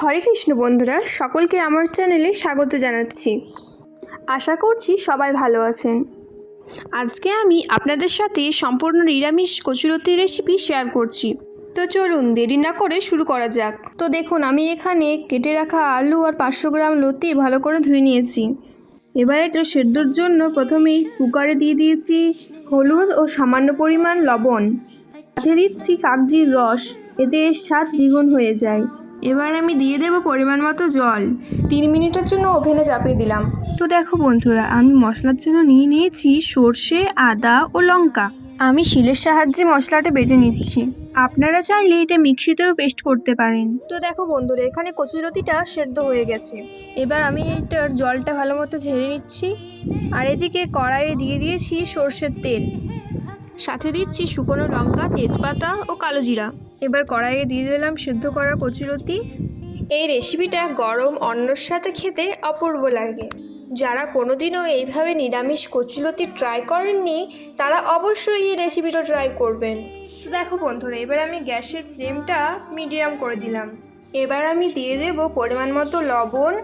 হরে কৃষ্ণ বন্ধুরা, সকলকে আমার চ্যানেলে স্বাগত জানাচ্ছি। আশা করছি সবাই ভালো আছেন। আজকে আমি আপনাদের সাথে সম্পূর্ণ নিরামিষ কচুরতি রেসিপি শেয়ার করছি। তো চলুন দেরি না করে শুরু করা যাক। তো দেখুন, আমি এখানে কেটে রাখা আলু আর পাঁচশো গ্রাম লতি ভালো করে ধুয়ে নিয়েছি। এবার এটা সেদ্ধর জন্য প্রথমেই কুকারে দিয়ে দিয়েছি হলুদ ও সামান্য পরিমাণ লবণ। সাথে দিচ্ছি কাগজির রস, এতে স্বাদ দ্বিগুণ হয়ে যায়। এবার আমি দিয়ে দেবো পরিমাণ মতো জল। তিন মিনিটের জন্য ওভেনে চাপিয়ে দিলাম। তো দেখো বন্ধুরা, আমি মশলার জন্য নিয়ে নিয়েছি সর্ষে, আদা ও লঙ্কা। আমি শিলের সাহায্যে মশলাটা বেটে নিচ্ছি। আপনারা চাইলে এটা মিক্সিতেও পেস্ট করতে পারেন। তো দেখো বন্ধুরা, এখানে কচুরতিটা সেদ্ধ হয়ে গেছে। এবার আমি এটার জলটা ভালো মতো ঝেড়ে নিচ্ছি। আর এদিকে কড়াইয়ে দিয়ে দিয়েছি সর্ষের তেল। সাথে দিচ্ছি শুকনো লঙ্কা, তেজপাতা ও কালো জিরা। এবার কড়াইয়ে দিয়ে দিলাম সিদ্ধ করা কচুরতি এই রেসিপিটা গরম অন্নর সাথে খেতে অপূর্ব লাগে। যারা কোনোদিনও এইভাবে নিরামিষ কচুলতি ট্রাই করেননি, তারা অবশ্যই এই রেসিপিটা ট্রাই করবেন। দেখো বন্ধুরা, এবার আমি গ্যাসের ফ্লেমটা মিডিয়াম করে দিলাম। এবার আমি দিয়ে দেব পরিমাণ মতো লবণ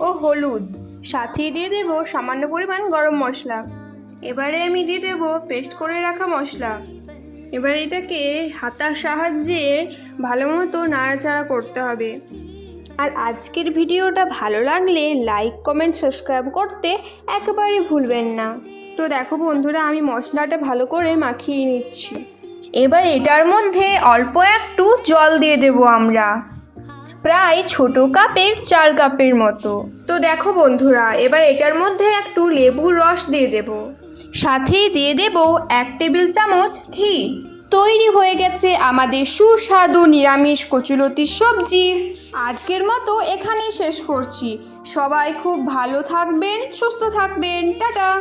ও হলুদ। সাথেই দিয়ে দেব সামান্য পরিমাণ গরম মশলা। এবারে আমি দিয়ে দেবো পেস্ট করে রাখা মশলা। এবার এটাকে হাতার সাহায্যে ভালো মতো নাড়াচাড়া করতে হবে। আর আজকের ভিডিওটা ভালো লাগলে লাইক, কমেন্ট, সাবস্ক্রাইব করতে একেবারে ভুলবেন না। তো দেখো বন্ধুরা, আমি মশলাটা ভালো করে মাখিয়ে নিচ্ছি। এবার এটার মধ্যে অল্প একটু জল দিয়ে দেবো আমরা। প্রায় ছোট কাপের চার কাপের মতো। তো দেখো বন্ধুরা, এবার এটার মধ্যে একটু লেবুর রস দিয়ে দেব। সাথেই দিয়ে দেব এক টেবিল চামচ ঘি। তৈরি হয়ে গেছে আমাদের সুস্বাদু নিরামিষ কচুলতির সবজি। আজকের মতো এখানেই শেষ করছি। সবাই খুব ভালো থাকবেন, সুস্থ থাকবেন। টাটা।